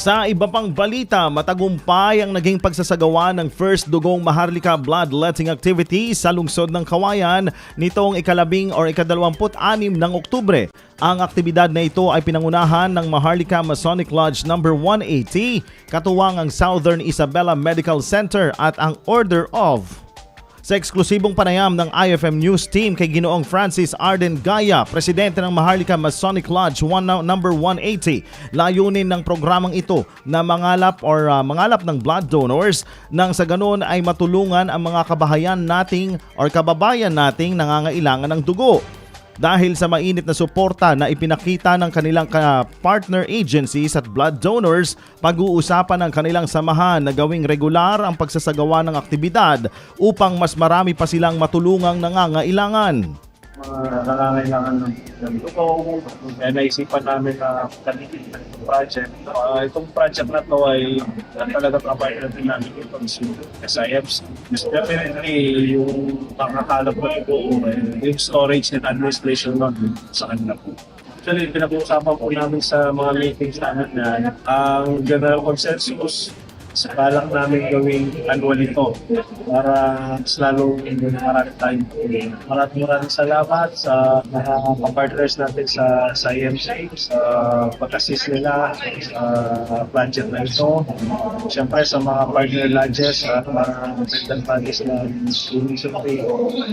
Sa iba pang balita, matagumpay ang naging pagsasagawa ng first dugong Maharlika bloodletting activity sa lungsod ng Kawayan nitong ikalabing or ikadalawamput-anim ng Oktubre. Ang aktibidad na ito ay pinangunahan ng Maharlika Masonic Lodge No. 180, katuwang ang Southern Isabela Medical Center at ang Order of sa eksklusibong panayam ng IFM News Team kay Ginoong Francis Arden Gaya, presidente ng Maharlika Masonic Lodge 1 no- number 180. Layunin ng programang ito na mangalap or uh, mangalap ng blood donors nang sa ganoon ay matulungan ang mga kabahayan nating or kababayan nating nangangailangan ng dugo dahil sa mainit na suporta na ipinakita ng kanilang ka- partner agencies at blood donors, pag-uusapan ng kanilang samahan na gawing regular ang pagsasagawa ng aktibidad upang mas marami pa silang matulungang nangangailangan. Mga nangangailangan ng dugo. Kaya naisipan namin na kanilin ng project. Ah, itong project na to ay talaga provide natin namin ito sa SIFC. Definitely, yung pangkakalap na ito, eh, yung storage and administration nun sa kanila po. Actually, pinag-uusapan po namin sa mga meetings namin na ang general consensus balak namin gawing annual ito para mas lalong marami tayong tulong. Maraming maraming salamat sa mga partners natin sa, sa IMC, sa pag-assist nila sa budget na ito. Siyempre sa mga partner lodges at mga mental bodies na sumisupri.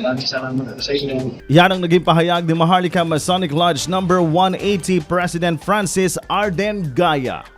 Maraming salamat sa inyo. Yan ang naging pahayag ni Maharlika Masonic Lodge number 180 President Francis Arden Gaya.